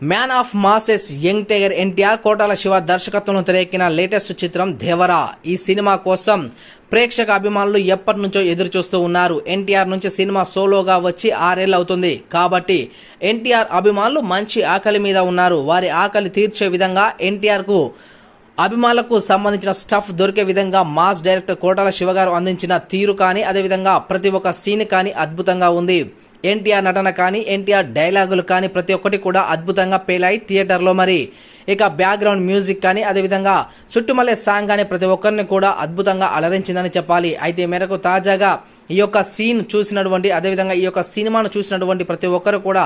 Man of masses young tiger NTR Kotala Siva దర్శకత్వంలో తెరకెక్కిన latest చిత్రం దేవరా. ఈ సినిమా కోసం ప్రేక్షక అభిమానులు ఎప్పటి నుంచో ఎదురు చూస్తూ ఉన్నారు ఎన్టీఆర్ నుంచి సినిమా సోలోగా వచ్చి ఆరేళ్ళు అవుతుంది. కాబట్టి ఎన్టీఆర్ అభిమానులు మంచి ఆకలి మీద ఉన్నారు. వారి ఆకలి తీర్చే విధంగా ఎన్టీఆర్కు అభిమానులకు సంబంధించిన స్టఫ్ దొరికే విధంగా మాస్ డైరెక్టర్ కోటాల శివగారు అందించిన తీరు కానీ అదేవిధంగా ప్రతి ఒక్క సీన్ కానీ అద్భుతంగా ఉంది. ఎన్టీఆర్ నటన కానీ ఎన్టీఆర్ డైలాగులు కానీ ప్రతి ఒక్కటి కూడా అద్భుతంగా పేలాయి థియేటర్లో మరి. ఇక బ్యాక్గ్రౌండ్ మ్యూజిక్ కానీ అదేవిధంగా చుట్టుమల్లే సాంగ్ కానీ ప్రతి ఒక్కరిని కూడా అద్భుతంగా అలరించిందని చెప్పాలి. అయితే మేరకు తాజాగా ఈ యొక్క సీన్ చూసినటువంటి అదేవిధంగా ఈ యొక్క సినిమాను చూసినటువంటి ప్రతి ఒక్కరు కూడా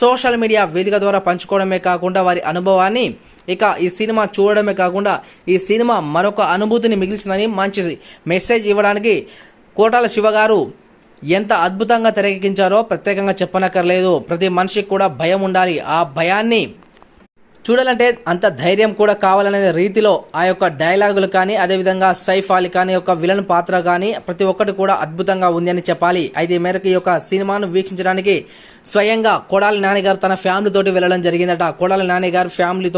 సోషల్ మీడియా వేదిక ద్వారా పంచుకోవడమే కాకుండా వారి అనుభవాన్ని ఇక ఈ సినిమా చూడడమే కాకుండా ఈ సినిమా మరొక అనుభూతిని మిగిల్చిందని మంచి మెసేజ్ ఇవ్వడానికి కోటాల శివ గారు ఎంత అద్భుతంగా తెరకెక్కించారో ప్రత్యేకంగా చెప్పనక్కర్లేదు. ప్రతి మనిషికి కూడా భయం ఉండాలి. ఆ భయాన్ని చూడాలంటే అంత ధైర్యం కూడా కావాలనే రీతిలో ఆ యొక్క డైలాగులు కానీ అదేవిధంగా సైఫ్ అలీ కానీ యొక్క విలన్ పాత్ర కానీ ప్రతి ఒక్కటి కూడా అద్భుతంగా ఉంది అని చెప్పాలి. అయితే ఈ మేరకు ఈ యొక్క సినిమాను వీక్షించడానికి స్వయంగా కొడాలి నాని గారు తన ఫ్యామిలీతోటి వెళ్ళడం జరిగిందట. కొడాలి నాని గారు ఫ్యామిలీ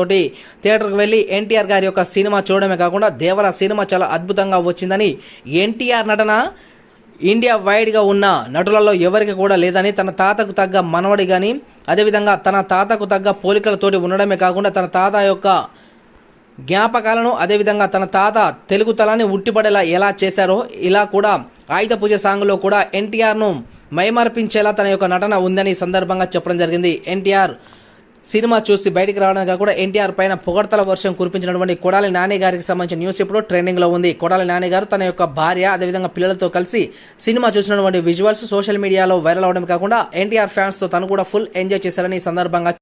థియేటర్కి వెళ్ళి ఎన్టీఆర్ గారి యొక్క సినిమా చూడడమే కాకుండా దేవర సినిమా చాలా అద్భుతంగా వచ్చిందని ఎన్టీఆర్ నటన ఇండియా వైడ్గా ఉన్న నటులలో ఎవరికి కూడా లేదని తన తాతకు తగ్గ మనవడి కానీ అదేవిధంగా తన తాతకు తగ్గ పోలికలతోటి ఉండడమే కాకుండా తన తాత యొక్క జ్ఞాపకాలను అదేవిధంగా తన తాత తెలుగు తలాన్ని ఉట్టిపడేలా ఎలా చేశారో ఇలా కూడా ఆయుధ పూజ సాంగ్లో కూడా ఎన్టీఆర్ను మైమర్పించేలా తన యొక్క నటన ఉందని సందర్భంగా చెప్పడం జరిగింది. ఎన్టీఆర్ సినిమా చూసి బయటికి రావడంగా కాకుండా ఎన్టీఆర్ పైన పొగడతల వర్షం కురిపించినటువంటి కొడాలి నాని గారికి సంబంధించిన న్యూస్ ఇప్పుడు ట్రెండింగ్లో ఉంది. కొడాలి నాని గారు తన యొక్క భార్య అదేవిధంగా పిల్లలతో కలిసి సినిమా చూసినటువంటి విజువల్స్ సోషల్ మీడియాలో వైరల్ అవడం కాకుండా ఎన్టీఆర్ ఫ్యాన్స్తో తను కూడా ఫుల్ ఎంజాయ్ చేశారని ఈ సందర్భంగా